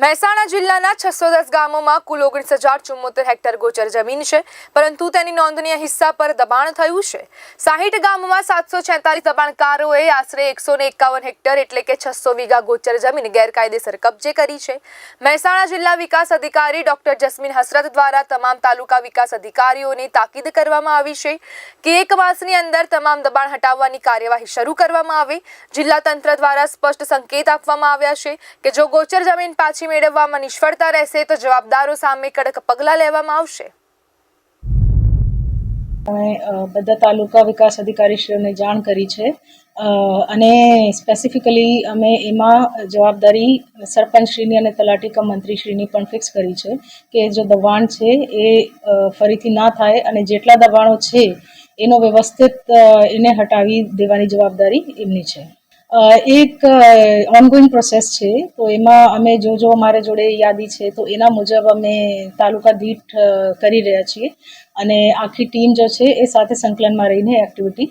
મહેસાણા જિલ્લાના છસો દસ ગામોમાં કુલ ઓગણીસ હજાર ચુમ્મોતેર હેક્ટર ગોચર જમીન છે, પરંતુ તેની નોંધનીય હિસ્સા પર દબાણ થયું છે. સાહીઠ ગામમાં સાતસો છેતાલીસ દબાણકારોએ આશરે એકસો ને એકાવન હેક્ટર એટલે કે છસો વીઘા ગોચર જમીન ગેરકાયદેસર કબજે કરી છે. મહેસાણા જિલ્લા વિકાસ અધિકારી ડોક્ટર જસ્મીન હસરત દ્વારા તમામ તાલુકા વિકાસ અધિકારીઓને તાકીદ કરવામાં આવી છે કે એક માસની અંદર તમામ દબાણ હટાવવાની કાર્યવાહી શરૂ કરવામાં આવે. જિલ્લા તંત્ર દ્વારા સ્પષ્ટ સંકેત આપવામાં આવ્યા છે કે જો ગોચર જમીન પાછી મેળવવામાં નિષ્ફળતા રહેશે તો જવાબદારો સામે કડક પગલાં લેવામાં આવશે. અમે બધા તાલુકા વિકાસ અધિકારીશ્રીઓને જાણ કરી છે. અને સ્પેસિફિકલી અમે એમાં જવાબદારી સરપંચશ્રીની અને તલાટી કમ મંત્રીશ્રીની પણ ફિક્સ કરી છે કે જો દબાણ છે એ ફરીથી ના થાય અને જેટલા દબાણો છે એનો વ્યવસ્થિત એને હટાવી દેવાની જવાબદારી એમની છે. એક ઓનગોઈંગ પ્રોસેસ છે. તો એમાં અમે જો જો અમારે જોડે યાદી છે, તો એના મુજબ અમે તાલુકા દીઠ કરી રહ્યા છીએ. અને આખી ટીમ જો છે, એ સાથે સંકલનમાં રહીને એક્ટિવિટી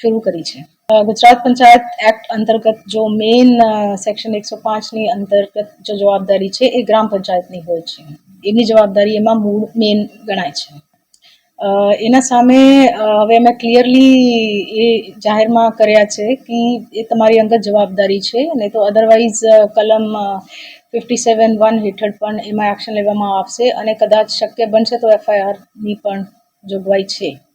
શરૂ કરી છે. ગુજરાત પંચાયત એક્ટ અંતર્ગત જો મેઇન સેક્શન એકસો પાંચની અંતર્ગત જો જવાબદારી છે, એ ગ્રામ પંચાયતની હોય છે. એની જવાબદારી એમાં મૂળ, મેઇન ગણાય છે. એના સામે હવે અમે ક્લિયરલી એ જાહેરમાં કર્યા છે કે એ તમારી અંગત જવાબદારી છે નહીં તો અધરવાઇઝ કલમ ફિફ્ટી સેવન વન હેઠળ પણ એમાં એક્શન લેવામાં આવશે અને કદાચ શક્ય બનશે તો એફઆઈઆરની પણ જોગવાઈ છે.